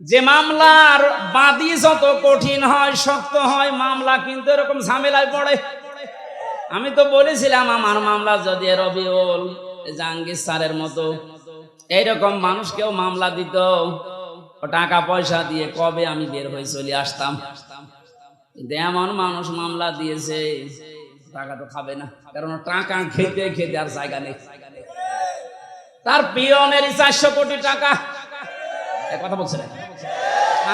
যে মামলার বাদী যত কঠিন হয়, শক্ত হয়, মামলা কিন্তু এরকম ঝামেলায় পড়ে। আমি তো বলেছিলাম, আমার মামলা যদি রবিউল জাহাঙ্গীর স্যারের মতো, এইরকম মানুষকেও মামলা দিত টাকা পয়সা দিয়ে কবে আমি বের হয়ে চলে আসতাম? এমন মানুষ মামলা দিয়েছে, টাকা তো খাবে না, কারণ টাকা খেতে খেতে আর জায়গা নেই। তার পিয়নের চারশো কোটি টাকা কথা বলছে না।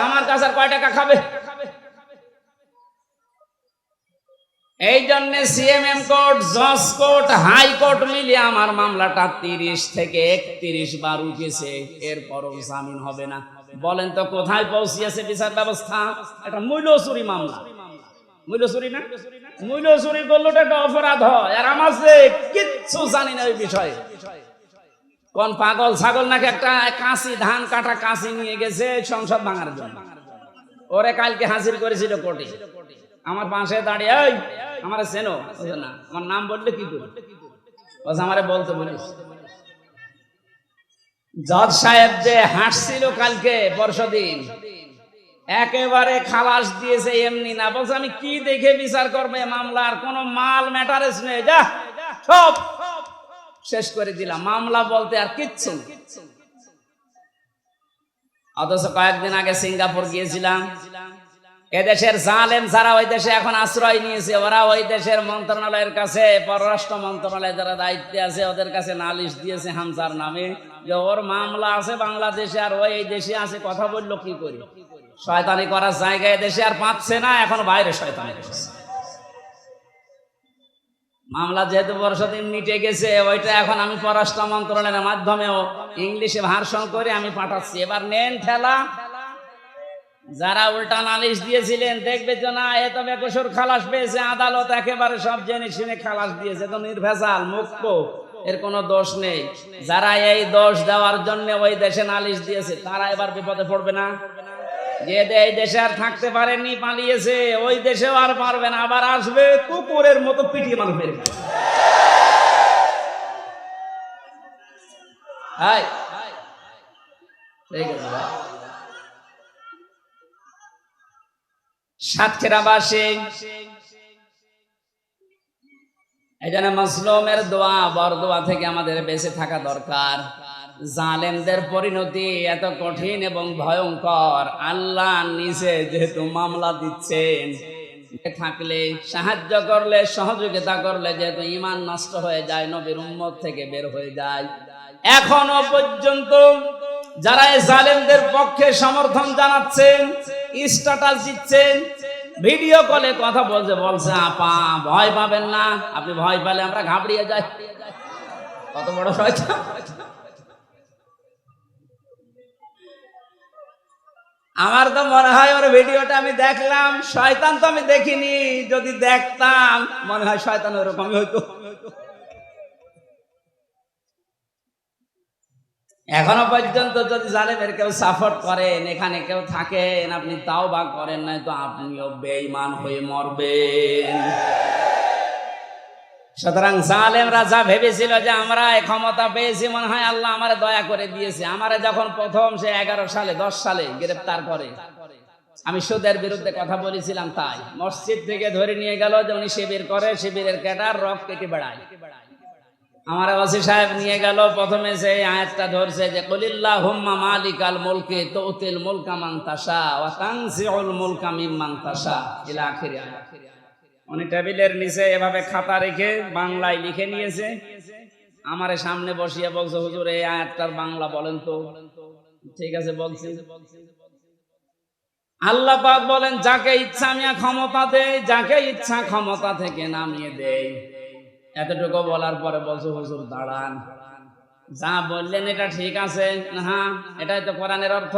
আমার কাছে আর কয় টাকা খাবে? এই জন্য সিএমএম কোর্ট, জজ কোর্ট, হাই কোর্ট মিলিয়ে আমার মামলাটা তিরিশ থেকে একত্রিশ বার উঠেছে। এরপরও জামিন হবে না। বলেন তো, কোথায় পৌঁছিয়েছে বিচার ব্যবস্থা? একটা মূল্য চুরি মামলা। মূল্যচুরি না? মূল্য চুরি করলে তো একটা অপরাধ হয়। আর আমার কিচ্ছু জানি না ওই বিষয়ে। কোন পাগল ছাগল নাকি একটা কাঁচি ধান কাটা কাঁচি নিয়ে গেছে সংসদ ভাঙার জন্য। ওরে কালকে হাজির করেছিল কোর্টে। আমার পাশে দাঁড়িয়ে আমার চেনো? না, আমার নাম বললে কি করে বলছে আমারে বলতে বলিস। জজ সাহেব যে হাসছিল কালকে, পরশুদিন, একেবারে খালাস দিয়েছে এমনি না। বলছে, আমি কি দেখে বিচার করব মামলার? কোনো মাল ম্যাটারেস নেই। যা, সব শেষ করে দিলাম। মামলা বলতে আর কিচ্ছু অথচ কয়েকদিন আগে সিঙ্গাপুর গিয়েছিলাম। এদেশের জালেম যারা ওই দেশে এখন আশ্রয় নিয়েছে, ওরা ওই দেশের মন্ত্রণালয়ের কাছে, পররাষ্ট্র মন্ত্রণালয় যারা দায়িত্বে আছে, ওদের কাছে নালিশ দিয়েছে হামজার নামে যে ওর মামলা আছে বাংলাদেশে আর ওই এই দেশে আছে, কথা বলল কি করি? শয়তানি করার জায়গায় দেশে আর পাচ্ছে না, এখন বাইরে শয়তানি করছে। মামলা যেহেতু বর্ষদিন মিটে গেছে, ওইটা এখন আমি পররাষ্ট্র মন্ত্রণালয়ের মাধ্যমেও ইংলিশে ভার্সন করে আমি পাঠাচ্ছি। এবার নেন ঠেলা, যারা উল্টা নালিশ দিয়েছিলেন, দেখবে যে না, এ তো বেকসুর খালাস পেয়েছে, আদালত একেবারে সব জেনে শুনে খালাস দিয়েছে, তো নির্ভেজাল, মুক্ত, এর কোনো দোষ নেই। যারা এই দোষ দেওয়ার জন্য ওই দেশে নালিশ দিয়েছে, তারা এবার বিপদে পড়বে না। যে এই দেশে আর থাকতে পারেনি পালিয়েছে, ওই দেশেও আর পারবে না, আবার আসবে কুকুরের মতো পিটিয়ে মানুষ মেরে আছে ভাই। এই জন্য মসলুমের দোয়া থেকে আমাদের বেঁচে থাকা দরকার। জালেমদের পরিণতি এত কঠিন এবং ভয়ঙ্কর। আল্লাহ নিচে যেহেতু মামলা দিচ্ছেন থাকলে, সাহায্য করলে, সহযোগিতা করলে যেহেতু ইমান নষ্ট হয়ে যায়, নবীর উম্মত থেকে বের হয়ে যায়। এখনও পর্যন্ত যারা এই জালেমদের পক্ষে সমর্থন জানাচ্ছেন স্ট্যাটাস দিচ্ছেন ভিডিও কলে কথা বলছে বলছে, আপা, ভয় পাবেন না। আপনি ভয় পেলে আমরা ঘাবড়িয়ে যাই। কত বড় শয়তান। আমার তো মনে হয় ওর ভিডিওটা আমি দেখলাম, শয়তান তো আমি দেখিনি, যদি দেখতাম, মনে হয় শয়তান ওরকমই হইতো। এখনও পর্যন্ত যদি জালেমের কেউ সাপোর্ট করেন, এখানে কেউ থাকেন, আপনি তাও বা করেন নাই তো আপনিও বেঈমান হয়ে মরবেন। সুতরাং জালেমরা যা ভেবেছিল যে আমরা ক্ষমতা পেয়েছি, মনে হয় আল্লাহ আমারে দয়া করে দিয়েছে। আমারে যখন প্রথম সে এগারো সালে, দশ সালে গ্রেপ্তার করে, আমি সুদের বিরুদ্ধে কথা বলেছিলাম তাই। মসজিদ থেকে ধরে নিয়ে গেল যে উনি শিবির করে, শিবিরের ক্যাটার রক কেটে বেড়ায়। আমার ওসি সাহেব নিয়ে গেল, প্রথমে সে আয়াতটা ধরছে যে কলিল্লাহ হুম্মা মালিকাল মুলকে তুতিল মুলকা মান তাশা ওয়া তানসিউল মুলকা মিম্মান তাশা ইলা আখিরি আয়াত। উনি টেবিলের নিচে এভাবে খাতা রেখে বাংলায় লিখে নিয়েছে। আমারে সামনে বসিয়ে বলছে, হুজুর, এই আয়াতটার বাংলা বলেন তো। ঠিক আছে, বলছি। আল্লাহ পাক বলেন, যাকে ইচ্ছা আমি ক্ষমতা দেই যাকে ইচ্ছা ক্ষমতা থেকে নামিয়ে দেই এতটুকু বলার পরে বলছে, হুজুর, দাঁড়ান। যা বললেন, এটা ঠিক আছে। হ্যাঁ এটাই তো কোরআনের অর্থ।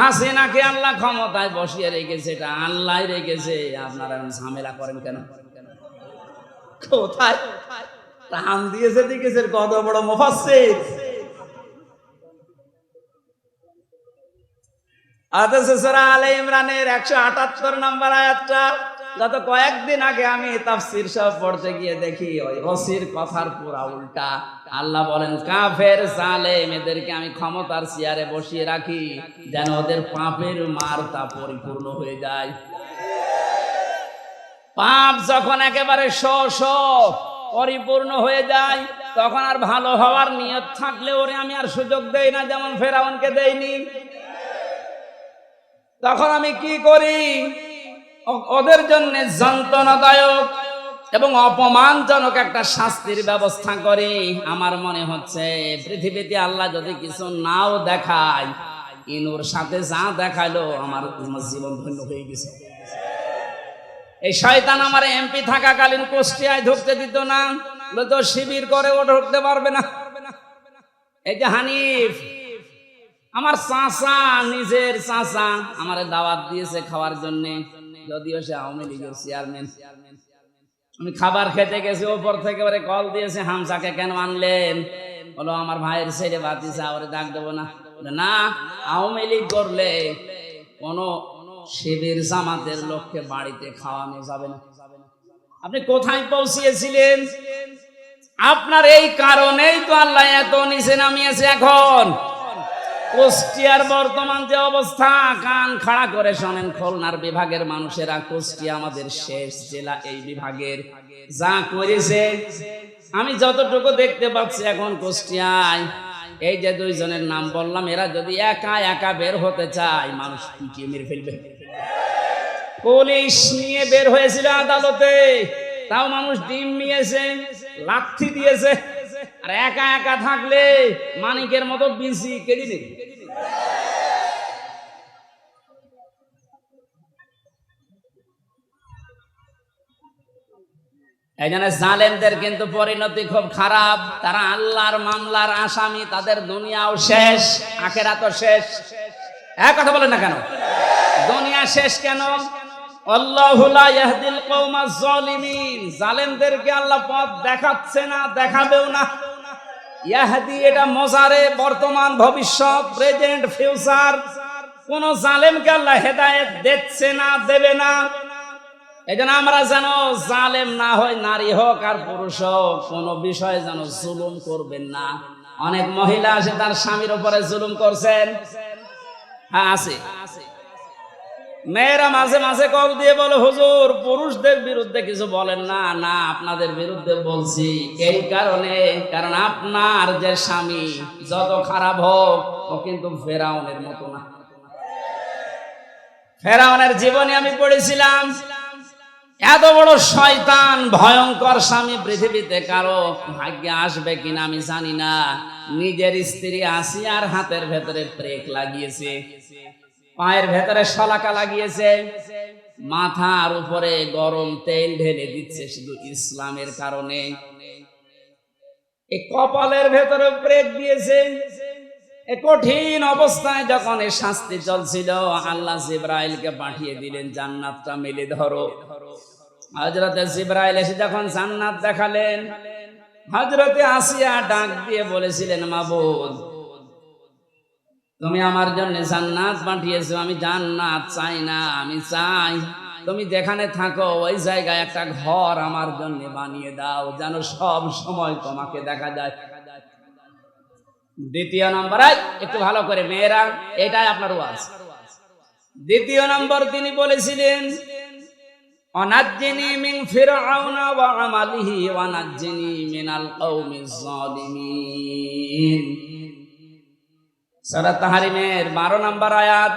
হাসিনাকে আল্লাহ ক্ষমতায় বসিয়ে রেখেছে, এটা আল্লাহ রেখেছে। আপনারা ঝামেলা করেন কেন? কোথায়? দেখেছে কত বড় মুফাসসির। অথচ সূরা আলে ইমরানের একশো আটাত্তর নম্বর আয়াতটা গত কয়েকদিন আগে আমি তাফসির সব পড়তে গিয়ে দেখি ওই ওসির কথার পুরা উল্টা। আল্লাহ বলেন, কাফের, জালেম, এদেরকে আমি ক্ষমতার চেয়ারে বসিয়ে রাখি, যেন ওদের পাপের মারতা পরিপূর্ণ হয়ে যায়। পাপ যখন একেবারে শ পরিপূর্ণ হয়ে যায়, তখন আর ভালো হওয়ার নিয়ত থাকলে ওরে আমি আর সুযোগ দেই না, যেমন ফেরাউনকে দেইনি। তখন আমি কি করি? ওদের জন্য যন্ত্রণাদায়ক এবং অপমানজনক একটা শাস্তির ব্যবস্থা করে। আমার মনে হচ্ছে পৃথিবীতে আল্লাহ যদি কিছু নাও দেখায়, ইনুর সাথে যা দেখাল আমার জীবন ধন্য হয়ে গেছে। এই শয়তান আমার এমপি থাকাকালীন কুষ্টিয়ায় ঢুকতে দিত না, বলতো, শিবির করে ও ঢুকতে পারবে না। এই যে হানিফ, আমার চাচা, নিজের চাচা, আমার দাওয়াত দিয়েছে খাওয়ার জন্য। যদিও সে আওয়ামী লীগের চেয়ারম্যান আমি খাবার খেতে গেছি, ওপর থেকে ওরে কল দিয়েছে হামসাকে কেন আনলেন? বলো, আমার ভাইয়ের ছেলে বাতিসা ওরে ডাক দেবো না। না, আওয়ামী লীগ করলে কোনো শিবির জামাতের লোককে বাড়িতে খাওয়ানো যাবে না। আপনি কোথায় পৌঁছিয়েছিলেন? আপনার এই কারণেই তো আল্লাহ এত নিচে নামিয়েছে এখন। কুষ্টিয়ার বর্তমান যে অবস্থা, কান খাড়া করে শোনেন, খুলনার বিভাগের মানুষেরা, কুষ্টিয়া আমাদের শেষ জেলা এই বিভাগের। যা করেছে, আমি যতটুকু দেখতে পাচ্ছি এখন কুষ্টিয়ায়, এই যে দুইজনের নাম বললাম, এরা যদি একা একা বের হতে চায়, মানুষ পিটিয়ে মেরে ফেলবে। পুলিশ নিয়ে বের হয়েছিল আদালতে, তাও মানুষ ডিম নিয়েছে লাঠি দিয়েছে। আর একা একা থাকলে মানিকের মতো বিসি কেড়ে নেবে? এই জালেমদের কিন্তু পরিণতি খুব খারাপ। তারা আল্লাহর মামলার আসামি, তাদের দুনিয়াও শেষ আখেরা তো শেষ। এক কথা বলেন না কেন? দুনিয়া শেষ কেন? জালেমদেরকে আল্লাহ পথ দেখাচ্ছে না, দেখাবেও না। ইয়াহদি, এটা মজারে বর্তমান ভবিষ্যৎ প্রেজেন্ট ফিউচার কোন জালেমকে আল্লাহ দিচ্ছে না, দেবে না। আমরা যেন জালেম না হয় নারী হোক আর পুরুষ হোক, কোনো বিষয়ে যেন জুলুম করবেন না। অনেক মহিলা আছে, তার স্বামীর উপরে জুলুম করছেন। হ্যাঁ আছে। মেয়েরা মাঝে মাঝে কল দিয়ে বলে, হুজুর, পুরুষদের বিরুদ্ধে কিছু বলেন। না না, আপনাদের বিরুদ্ধে বলছি। এই কারণে, কারণ আপনার যে স্বামী যত খারাপ হোক, ও কিন্তু ফেরাউনের মতো না। ফেরাউনের জীবনে আমি পড়েছিলাম। এত বড় শয়তান, ভয়ঙ্কর স্বামী পৃথিবীতে কারও ভাগ্যে আসবে কিনা আমি জানি না। নিজের স্ত্রী আসিয়ার হাতের ভেতরে ব্রেক লাগিয়েছে। পায়ের ভেতরে শলাকা লাগিয়েছে। মাথার উপরে গরম তেল ঢেলে দিচ্ছে শুধু ইসলামের কারণে। কপালের ভেতরে ব্রেক দিয়েছে। কঠিন অবস্থায় যখন এই শাস্তি চলছিল, আল্লাহ জিব্রাইলকে পাঠিয়ে দিলেন, জান্নাতটা মেলে ধরো। হজরতে জিব্রাইল এসে যখন জান্নাত দেখালেন হজরতে আসিয়া ডাক দিয়ে বলেছিলেন, মাবুদ তুমি আমার জন্য জান্নাত পাঠিয়েছো, আমি জান্নাত চাই না, আমি চাই। তুমি যেখানে থাকো, ওই জায়গায় একটা ঘর আমার জন্য বানিয়ে দাও, যেন সব সময় তোমাকে দেখা যায়। দ্বিতীয় নম্বর একটু ভালো করে মেয়েরা, এটাই আপনার ওয়াজ। দ্বিতীয় নম্বর তিনি বলেছিলেন, অনাজ্জিনি মিন মিনাল সূরা তাহরিমের 12 নম্বর আয়াত।